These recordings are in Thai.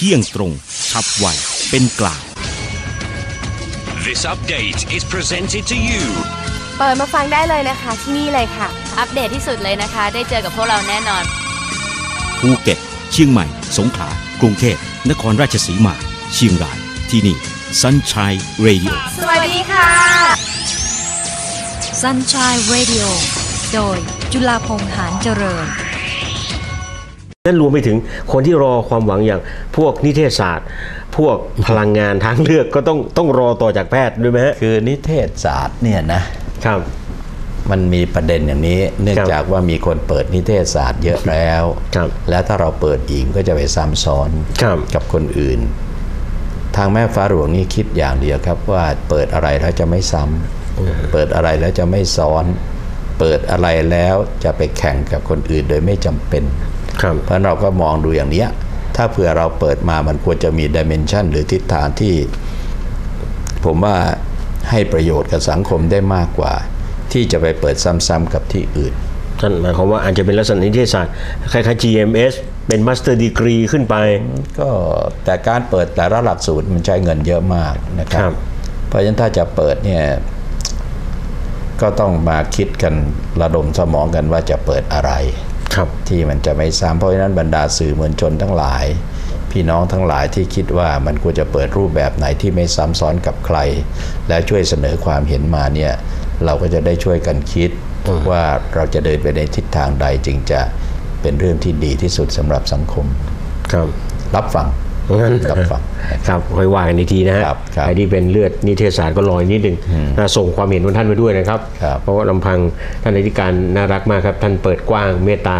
ที่ยงตรงฉับไวเป็นกลาง This update is presented to you เปิดมาฟังได้เลยนะคะที่นี่เลยค่ะ อัปเดตที่สุดเลยนะคะ ได้เจอกับพวกเราแน่นอน ภูเก็ต เชียงใหม่ สงขลา กรุงเทพ นครราชสีมา เชียงราย ที่นี่ Sunshine Radio สวัสดีค่ะ Sunshine Radio โดยจุฬาพงษ์หานเจริญ นั่นรวมไปถึงคนที่รอความหวังอย่างพวกนิเทศศาสตร์ พวกพลังงานทางเลือกก็ต้องต้องรอต่อจากแพทย์ด้วยไหมฮะคือนิเทศศาสตร์เนี่ยนะครับ มันมีประเด็นอย่างนี้ เนื่องครับจากว่ามีคนเปิดนิเทศศาสตร์เยอะแล้วครับแล้วถ้าเราเปิดอีกก็จะไปซ้ำซ้อนครับกับคนอื่น ทางแม่ฟ้าหลวงนี่คิดอย่างเดียวครับว่าเปิดอะไรแล้วจะไม่ซ้ำเปิดอะไรแล้วจะไม่ซ้อน เปิดอะไรแล้วจะไปแข่งกับคนอื่นโดยไม่จำเป็นครับ เพราะเราก็มองดูอย่างเนี้ย ถ้าเผื่อเราเปิดมามันควรจะมีดิเมนชันหรือทิศทางที่ ผมว่าให้ประโยชน์กับสังคมได้มากกว่า ที่จะไปเปิดซ้ำๆกับที่อื่นท่านหมายความว่าอาจจะเป็นลักษณะนิเทศศาสตร์คล้ายๆ GMS เป็นมาสเตอร์ดีกรีขึ้นไป ก็แต่การเปิดแต่ละหลักสูตรมันใช้เงินเยอะมากนะครัครับบเพราะฉะนั้นถ้าจะเปิดเนี่ยก็ต้องมาคิดกันระดมสมองกันว่าจะเปิดอะไรครับ ที่มันจะไม่ซ้ำเพราะฉะนั้นบรรดาสื่อมวลชนทั้งหลาย พี่น้องทั้งหลายที่คิดว่ามันควรจะเปิดรูปแบบไหนที่ไม่ซ้ำซ้อนกับใคร และช่วยเสนอความเห็นมาเนี่ยเราก็จะได้ช่วยกันคิดว่าเราจะเดินไปในทิศทางใดจึงจะเป็นเรื่องที่ดีที่สุดสำหรับสังคมครับรับฟัง งั้นรับฟังครับค่อยว่ากันอีกทีนะฮะครับครับใครที่เป็นเลือดนิเทศศาสตร์ก็รออีกนิดหนึ่งนะส่งความเห็นของท่านไปด้วยนะครับ ครับเพราะว่าลำพังท่านอธิการน่ารักมากครับ ท่านเปิดกว้างเมตตา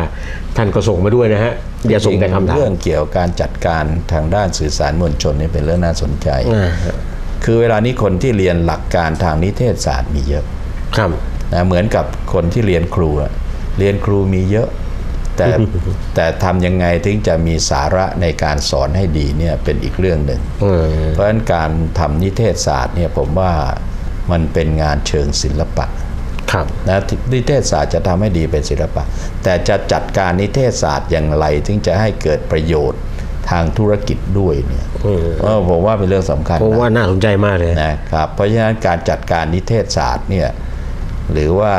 ท่านก็ส่งมาด้วยนะฮะอย่าส่งแต่คำถาม เรื่องเกี่ยวกับการจัดการทางด้านสื่อสารมวลชนนี่เป็นเรื่องน่าสนใจ อ่าฮะ คือเวลานี้คนที่เรียนหลักการทางนิเทศศาสตร์มีเยอะ ครับ นะเหมือนกับคนที่เรียนครูอะเรียนครูมีเยอะ แต่แต่ทำยังไงถึงจะมีสาระในการสอนให้ดีเนี่ยเป็นอีกเรื่องหนึ่งเออเพราะฉะนั้นการทำนิเทศศาสตร์เนี่ยผมว่ามันเป็นงานเชิงศิลปะครับนะนิเทศศาสตร์จะทำให้ดีเป็นศิลปะ แต่จะจัดการนิเทศศาสตร์อย่างไรถึงจะให้เกิดประโยชน์ทางธุรกิจด้วยเนี่ยเออผมว่าเป็นเรื่องสำคัญเพราะว่านะน่าสนใจมากเลยนะครับเพราะฉะนั้นการจัดการนิเทศศาสตร์เนี่ยหรือว่า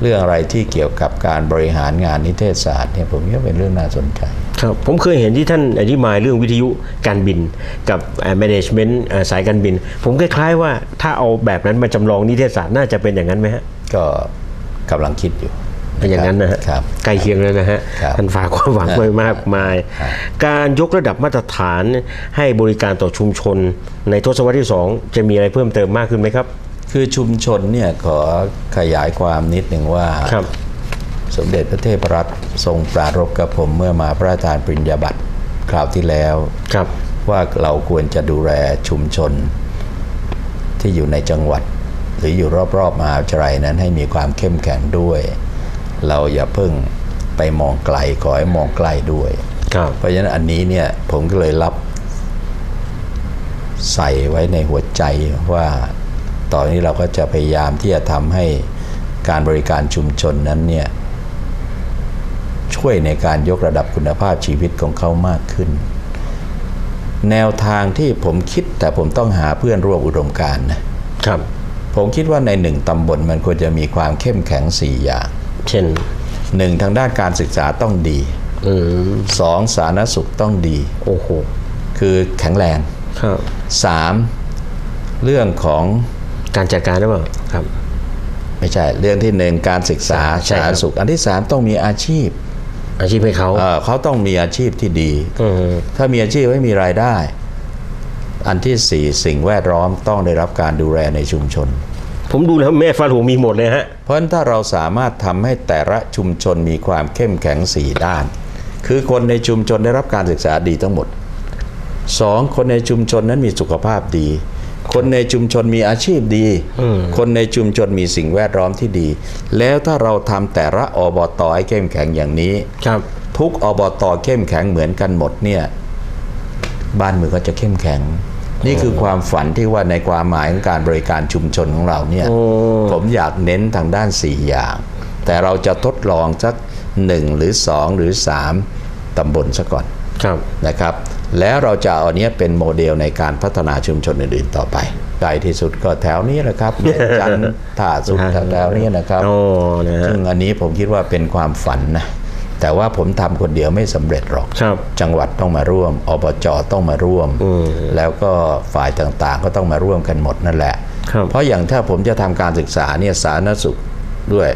เรื่องอะไรที่เกี่ยวกับการบริหารงานนิเทศศาสตร์เนี่ยผมว่าเป็นเรื่องน่าสนใจครับผมเคยเห็นที่ท่านอธิบายเรื่องวิทยุการบินกับเอ่อ management เอ่อสายการบิน ผมคล้ายๆว่าถ้าเอาแบบนั้นมาจำลองนิเทศศาสตร์น่าจะเป็นอย่างนั้นไหมฮะก็กำลังคิดอยู่เป็นอย่างนั้นนะฮะครับใกล้เคียงแล้วนะฮะครับท่านฝากความหวังไว้มากมายครับการยกระดับมาตรฐานให้บริการต่อชุมชน ในทศวรรษที่ 2 จะมีอะไรเพิ่มเติมมากขึ้นไหมครับ คือชุมชนเนี่ยขอขยายความนิดหนึ่งว่าครับสมเด็จพระเทพรัตน์ทรงปรารภกับผมเมื่อมาพระราชทานปริญญาบัตรคราวที่แล้วครับว่าเราควรจะดูแลชุมชนที่อยู่ในจังหวัด หรืออยู่รอบๆมหาวิทยาลัยนั้นให้มีความเข้มแข็งด้วย เราอย่าเพิ่งไปมองไกลขอให้มองใกล้ด้วยครับเพราะฉะนั้นอันนี้เนี่ยผมก็เลยรับใส่ไว้ในหัวใจว่า ต่อนนี้เราก็จะพยายามที่จะทำให้การบริการชุมชนนั้นเนี่ยช่วยในการยกระดับคุณภาพชีวิตของเขามากขึ้น แนวทางที่ผมคิดแต่ผมต้องหาเพื่อนร่วมอุดมการณ์นะครับ ผมคิดว่าในหนึ่งตำบลมันควรจะมีความเข้มแข็งสี่อย่าง เช่นหนึ่งทางด้านการศึกษาต้องดีอืมสองสาธารณสุขต้องดี โอ้โห คือแข็งแรง ครับสามเรื่องของ การจัดการหรือเปล่าครับ ไม่ใช่ เรื่องที่หนึ่งการศึกษาใช่สาครับ ธารณสุข อันที่สามต้องมีอาชีพอาชีพให้เขาเอ่อเขาต้องมีอาชีพที่ดี อืม ถ้ามีอาชีพไม่มีรายได้ อันที่สี่สิ่งแวดล้อมต้องได้รับการดูแลในชุมชน ผมดูแล้วแม่ฟ้าหลวงมีหมดเลยฮะ เพราะฉะนั้นถ้าเราสามารถทำให้แต่ละชุมชนมีความเข้มแข็งสี่ด้าน คือคนในชุมชนได้รับการศึกษาดีทั้งหมดสองคนในชุมชนนั้นมีสุขภาพดี คนในชุมชนมีอาชีพดี คนในชุมชนมีสิ่งแวดล้อมที่ดี แล้วถ้าเราทำแต่ละอบตให้เข้มแข็งอย่างนี้ครับทุกอบตเข้มแข็งเหมือนกันหมดเนี่ย บ้านเมืองก็จะเข้มแข็ง นี่คือความฝันที่ว่าในความหมายของการบริการชุมชนของเราเนี่ยโอ้ผมอยากเน้นทางด้าน 4 อย่าง แต่เราจะทดลองสักหนึ่งหรือสองหรือสามตำบลซะก่อนครับ นะครับ แล้วเราจะเอาอันเนี้ยเป็นโมเดลในการพัฒนาชุมชนอื่นๆต่อไปไกลที่สุดก็แถวนี้แหละครับจันทร์ท่าสุดแถวๆนี้นะครับโอ้นะฮะซึ่งอันนี้ผมคิดว่าเป็นความฝันนะแต่ว่าผมทำคนเดียวไม่สำเร็จหรอกครับจังหวัดต้องมาร่วม อบจต้องมาร่วมอืมแล้วก็ฝ่ายต่างๆก็ต้องมาร่วมกันหมดนั่นแหละครับเพราะอย่างถ้าผมจะทำการศึกษาเนี่ยสาธารณสุขด้วย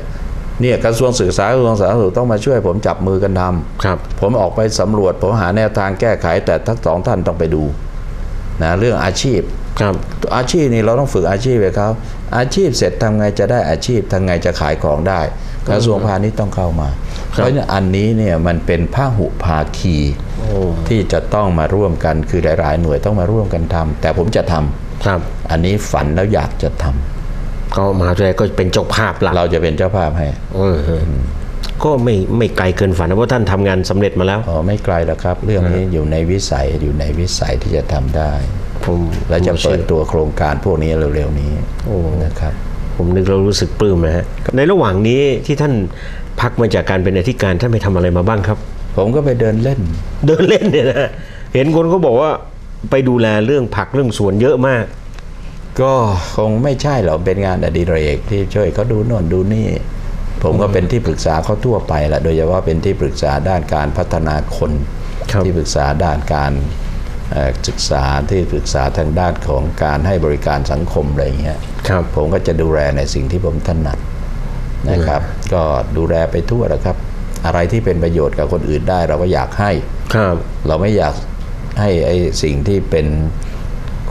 เนี่ยกระทรวงศึกษากระทรวงสาธารณสุขต้องมาช่วยผมจับมือกันทำครับ ผมออกไปสำรวจ ผมหาแนวทางแก้ไขแต่ทั้งสองท่านต้องไปดูนะเรื่องอาชีพครับอาชีพนี่เราต้องฝึกอาชีพให้เขาอาชีพเสร็จทำไงจะได้อาชีพทำไงจะขายของได้ กระทรวงพาณิชย์ต้องเข้ามา เพราะฉะนั้นอันนี้เนี่ยมันเป็นพหุภาคีโอ้ที่จะต้องมาร่วมกันคือหลาย ๆ หน่วยต้องมาร่วมกันทำแต่ผมจะทำครับ อันนี้ฝันแล้วอยากจะทำ ก็มหาวิทยาลัยก็เป็นเจ้าภาพหลักเราจะเป็นเจ้าภาพให้เออฮะก็ไม่ไม่ไกลเกินฝันนะเพราะท่านทำงานสำเร็จมาแล้วอ๋อไม่ไกลแล้วครับ เรื่องนี้อยู่ในวิสัยอยู่ในวิสัยที่จะทำได้ผมและจะผมเปิดชื่อตัวโครงการพวกนี้เร็วๆนี้โอ้นะครับ ผมนึกแล้วรู้สึกปลื้มนะฮะในระหว่างนี้ที่ท่านพักมาจากการเป็นอธิการท่านไปทำอะไรมาบ้างครับ ผมก็ไปเดินเล่น เดินเล่นเนี่ยนะเห็นคนเขาบอกว่าไปดูแลเรื่องผักเรื่องสวนเยอะมาก ก็คงไม่ใช่หรอกเป็นงานอดิเรกที่ช่วยเขาดูโน่นดูนี่ ผมก็เป็นที่ปรึกษาเขาทั่วไปแหละโดยเฉพาะเป็นที่ปรึกษาด้านการพัฒนาคนครับที่ปรึกษาด้านการเอ่อศึกษาที่ปรึกษาทางด้านของการให้บริการสังคมอะไรอย่างเงี้ยครับผมก็จะดูแลในสิ่งที่ผมถนัดนะครับ ก็ดูแลไปทั่วนะครับ อะไรที่เป็นประโยชน์กับคนอื่นได้ เราก็อยากให้ครับ เราไม่อยากให้ไอ้สิ่งที่เป็น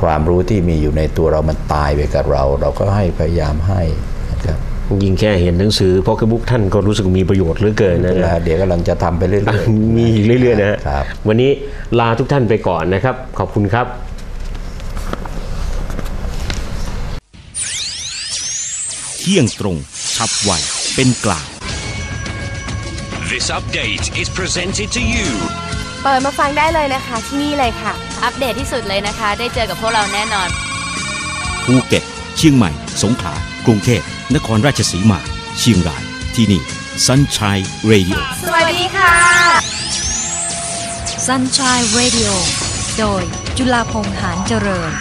ความรู้ที่มีอยู่ในตัวเรามันตายไปกับเรา เราก็ให้พยายามให้นะครับยิ่งแค่เห็นหนังสือพอกบุ๊กท่านก็รู้สึกมีประโยชน์เหลือเกินนะเวลาเดี๋ยวกำลังจะทำไปเรื่อยๆ มีอีกเรื่อยๆนะฮะครับวันนี้ลาทุกท่านไปก่อนนะครับ ขอบคุณครับ เที่ยงตรงฉับไวเป็นกลาง This update is presented to you เปิดมาฟังได้เลยนะคะที่นี่เลยค่ะ อัปเดตที่สุดเลยนะคะ ได้เจอกับพวกเราแน่นอน ภูเก็ต เชียงใหม่ สงขลา กรุงเทพ นครราชสีมา เชียงราย ที่นี่ Sunshine Radio สวัสดีค่ะ Sunshine Radio โดยจุฬาพงษ์หานเจริญ